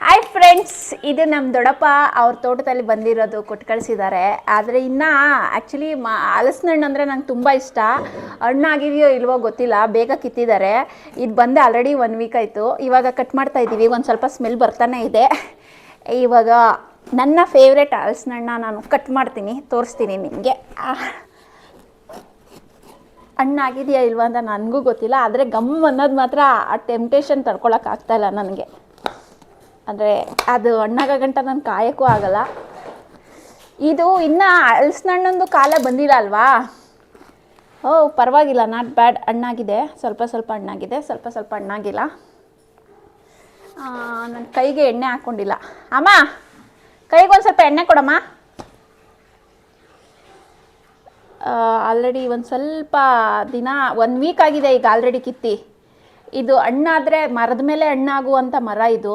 Hi friends ಇದು ನಮ್ಮ ದೊಡ್ಡಪ್ಪ ಅವ್ರ ತೋಟದಲ್ಲಿ ಬಂದಿರೋದು ಕೊಟ್ಟು ಕಳಿಸಿದ್ದಾರೆ ಆದರೆ ಇನ್ನು ಆ್ಯಕ್ಚುಲಿ ಮ ಹಲಸಿನ ಹಣ್ಣು ಅಂದರೆ ನಂಗೆ ತುಂಬ ಇಷ್ಟ. ಹಣ್ಣಾಗಿದೆಯೋ ಇಲ್ವೋ ಗೊತ್ತಿಲ್ಲ, ಬೇಗ ಕಿತ್ತಿದ್ದಾರೆ. ಇದು ಬಂದು ಆಲ್ರೆಡಿ ಒನ್ ವೀಕ್ ಆಯಿತು. ಇವಾಗ ಕಟ್ ಮಾಡ್ತಾ ಇದ್ದೀವಿ ಒಂದು ಸ್ವಲ್ಪ ಸ್ಮೆಲ್ ಬರ್ತಾನೆ ಇದೆ. ಇವಾಗ ನನ್ನ ಫೇವ್ರೆಟ್ ಹಲಸಿನ ಹಣ್ಣ ನಾನು ಕಟ್ ಮಾಡ್ತೀನಿ, ತೋರಿಸ್ತೀನಿ ನಿಮಗೆ. ಹಣ್ಣಾಗಿದೆಯಾ ಇಲ್ವಾ ಅಂತ ನನಗೂ ಗೊತ್ತಿಲ್ಲ, ಆದರೆ ಗಮ್ ಅನ್ನೋದು ಮಾತ್ರ ಆ ಟೆಂಪ್ಟೇಷನ್ ಇಲ್ಲ ನನಗೆ. ಅಂದರೆ ಅದು ಹಣ್ಣಾಗ ಗಂಟ ನಾನು ಕಾಯೋಕ್ಕೂ ಆಗಲ್ಲ. ಇದು ಇನ್ನೂ ಹಣ್ಣೊಂದು ಕಾಲ ಬಂದಿಲ್ಲ ಅಲ್ವಾ? ಓ, ಪರವಾಗಿಲ್ಲ ನಾಟ್ ಬ್ಯಾಡ್ ಹಣ್ಣಾಗಿದೆ ಸ್ವಲ್ಪ ಸ್ವಲ್ಪ ಹಣ್ಣಾಗಿದೆ ಸ್ವಲ್ಪ ಸ್ವಲ್ಪ ಹಣ್ಣಾಗಿಲ್ಲ ನನ್ನ ಕೈಗೆ ಎಣ್ಣೆ ಹಾಕ್ಕೊಂಡಿಲ್ಲ ಅಮ್ಮ ಕೈಗೆ ಒಂದು ಸ್ವಲ್ಪ ಎಣ್ಣೆ ಕೊಡಮ್ಮ. ಆಲ್ರೆಡಿ ಒಂದು ಸ್ವಲ್ಪ ದಿನ ಒನ್ ವೀಕ್ ಆಗಿದೆ ಈಗ ಆಲ್ರೆಡಿ ಕಿತ್ತಿ. ಇದು ಹಣ್ಣಾದರೆ ಮರದ ಮೇಲೆ ಹಣ್ಣಾಗುವಂಥ ಮರ ಇದು.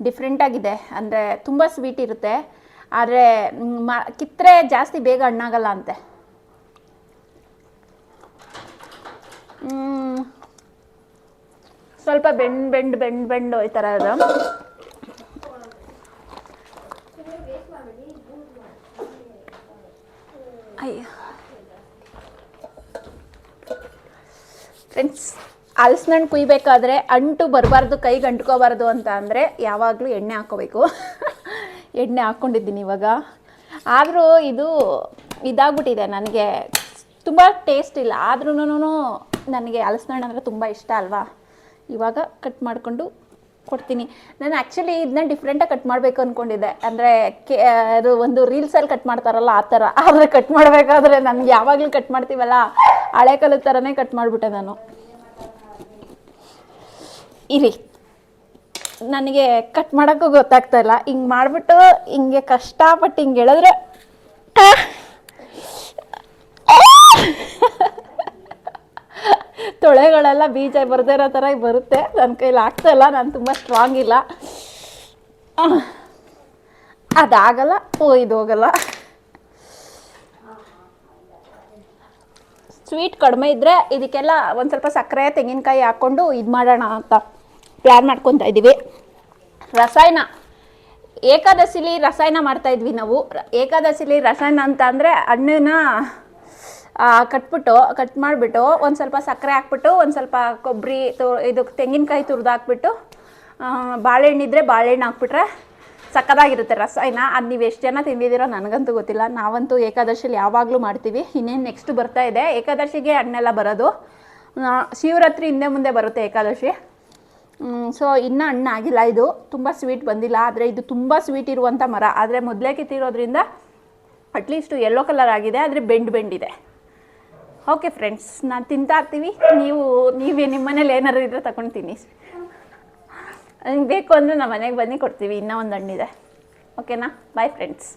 ಡಿಫ್ರೆಂಟಾಗಿದೆ ಅಂದರೆ ತುಂಬ ಸ್ವೀಟ್ ಇರುತ್ತೆ. ಆದರೆ ಮ ಕಿತ್ತರೆ ಜಾಸ್ತಿ ಬೇಗ ಹಣ್ಣಾಗಲ್ಲ ಅಂತೆ. ಸ್ವಲ್ಪ ಬೆಂಡ್ ಬೆಂಡ್ ಬೆಂಡ್ ಬೆಂಡ್ ಈ ಥರ ಅದು ಅಯ್ಯೋ. ಫ್ರೆಂಡ್ಸ್ ಹಲಸಿನ ಹಣ್ಣು ಕುಯ್ಬೇಕಾದ್ರೆ ಅಂಟು ಬರಬಾರ್ದು ಕೈಗೆ ಅಂಟ್ಕೋಬಾರ್ದು ಅಂತ ಅಂದರೆ ಯಾವಾಗಲೂ ಎಣ್ಣೆ ಹಾಕ್ಕೋಬೇಕು ಎಣ್ಣೆ ಹಾಕ್ಕೊಂಡಿದ್ದೀನಿ ಇವಾಗ. ಆದರೂ ಇದು ಇದಾಗ್ಬಿಟ್ಟಿದೆ ನನಗೆ. ತುಂಬ ಟೇಸ್ಟ್ ಇಲ್ಲ. ಆದ್ರೂ ನನಗೆ ಹಲಸಿನ ಹಣ್ಣು ಅಂದರೆ ತುಂಬ ಇಷ್ಟ ಅಲ್ವಾ? ಇವಾಗ ಕಟ್ ಮಾಡಿಕೊಂಡು ಕೊಡ್ತೀನಿ. ನಾನು ಆ್ಯಕ್ಚುಲಿ ಇದನ್ನ ಡಿಫ್ರೆಂಟಾಗಿ ಕಟ್ ಮಾಡಬೇಕು ಅಂದ್ಕೊಂಡಿದ್ದೆ ಅಂದರೆ ಕೆ, ಅದು ಒಂದು ರೀಲ್ಸಲ್ಲಿ ಕಟ್ ಮಾಡ್ತಾರಲ್ಲ ಆ ಥರ. ಆದರೆ ಕಟ್ ಮಾಡಬೇಕಾದ್ರೆ ನನಗೆ ಯಾವಾಗಲೂ ಕಟ್ ಮಾಡ್ತೀವಲ್ಲ? ಹಳೆ ಕಾಲದ ಥರನೇ ಕಟ್ ಮಾಡಿಬಿಟ್ಟೆ ನಾನು. ಇರಿ. ನನಗೆ ಕಟ್ ಮಾಡೋಕ್ಕೂ ಗೊತ್ತಾಗ್ತಾ ಇಲ್ಲ. ಹಿಂಗೆ ಮಾಡಿಬಿಟ್ಟು ಹಿಂಗೆ ಕಷ್ಟಪಟ್ಟು ಹಿಂಗೆ ಹೇಳಿದ್ರೆ ತೊಳೆಗಳೆಲ್ಲ ಬೀಜ ಬರದೇ ಇರೋ ಥರ ಬರುತ್ತೆ. ನನ್ನ ಕೈಲಿ ಆಗ್ತಾ ಇಲ್ಲ. ನಾನು ತುಂಬ ಸ್ಟ್ರಾಂಗ್ ಇಲ್ಲ. ಅದಾಗಲ್ಲ, ಓ, ಇದು ಹೋಗಲ್ಲ. ಸ್ವೀಟ್ ಕಡಿಮೆ ಇದ್ದರೆ ಇದಕ್ಕೆಲ್ಲ ಒಂದು ಸ್ವಲ್ಪ ಸಕ್ಕರೆ, ತೆಂಗಿನಕಾಯಿ ಹಾಕ್ಕೊಂಡು ಇದು ಮಾಡೋಣ ಅಂತ ಪ್ಲ್ಯಾನ್ ಮಾಡ್ಕೊತಾ ಇದ್ದೀವಿ ರಸಾಯನ, ಏಕಾದಶಿಲಿ ರಸಾಯನ ಮಾಡ್ತಾ ಇದ್ವಿ ನಾವು. ಏಕಾದಶಿಲಿ ರಸಾಯನ ಅಂತ ಅಂದರೆ ಹಣ್ಣನ್ನ ಕಟ್ಬಿಟ್ಟು, ಕಟ್ ಮಾಡಿಬಿಟ್ಟು ಒಂದು ಸ್ವಲ್ಪ ಸಕ್ಕರೆ ಹಾಕ್ಬಿಟ್ಟು, ಒಂದು ಸ್ವಲ್ಪ ಕೊಬ್ಬರಿ, ತು, ಇದು ತೆಂಗಿನಕಾಯಿ ತುರಿದು ಹಾಕ್ಬಿಟ್ಟು ಬಾಳೆಹಣ್ಣಿದ್ರೆ ಬಾಳೆಹಣ್ಣು ಹಾಕ್ಬಿಟ್ರೆ ಸಕ್ಕದಾಗಿರುತ್ತೆ ರಸಾಯನ ಅದು ನೀವು ಎಷ್ಟು ಜನ ತಿಂದಿದ್ದೀರೋ ನನಗಂತೂ ಗೊತ್ತಿಲ್ಲ. ನಾವಂತೂ ಏಕಾದಶಿಲಿ ಯಾವಾಗಲೂ ಮಾಡ್ತೀವಿ. ಇನ್ನೇನು ನೆಕ್ಸ್ಟ್ ಬರ್ತಾ ಇದೆ. ಏಕಾದಶಿಗೆ ಹಣ್ಣೆಲ್ಲ ಬರೋದು. ಶಿವರಾತ್ರಿ ಹಿಂದೆ ಮುಂದೆ ಬರುತ್ತೆ ಏಕಾದಶಿ. ಸೊ ಇನ್ನೂ ಹಣ್ಣು ಆಗಿಲ್ಲ ಇದು. ತುಂಬ ಸ್ವೀಟ್ ಬಂದಿಲ್ಲ. ಆದರೆ ಇದು ತುಂಬ ಸ್ವೀಟ್ ಇರುವಂಥ ಮರ. ಆದರೆ ಮೊದಲೇ ಕಿತ್ತಿರೋದ್ರಿಂದ ಅಟ್ಲೀಸ್ಟು ಯೆಲ್ಲೋ ಕಲರ್ ಆಗಿದೆ. ಆದರೆ ಬೆಂಡ್ ಬೆಂಡಿದೆ. ಓಕೆ ಫ್ರೆಂಡ್ಸ್ ನಾನು ತಿಂತಾ ಇರ್ತೀವಿ. ನೀವು, ನೀವೇ ನಿಮ್ಮ ಮನೇಲಿ ಏನಾರು ತಗೊಂಡು ತಿನ್ನಿ. ನಿಮ್ಗೆ ಬೇಕು ಅಂದರೆ ನಮ್ಮ ಮನೆಗೆ ಬನ್ನಿ ಕೊಡ್ತೀವಿ. ಇನ್ನೂ ಒಂದು ಹಣ್ಣಿದೆ ಓಕೆನಾ ಬಾಯ್ ಫ್ರೆಂಡ್ಸ್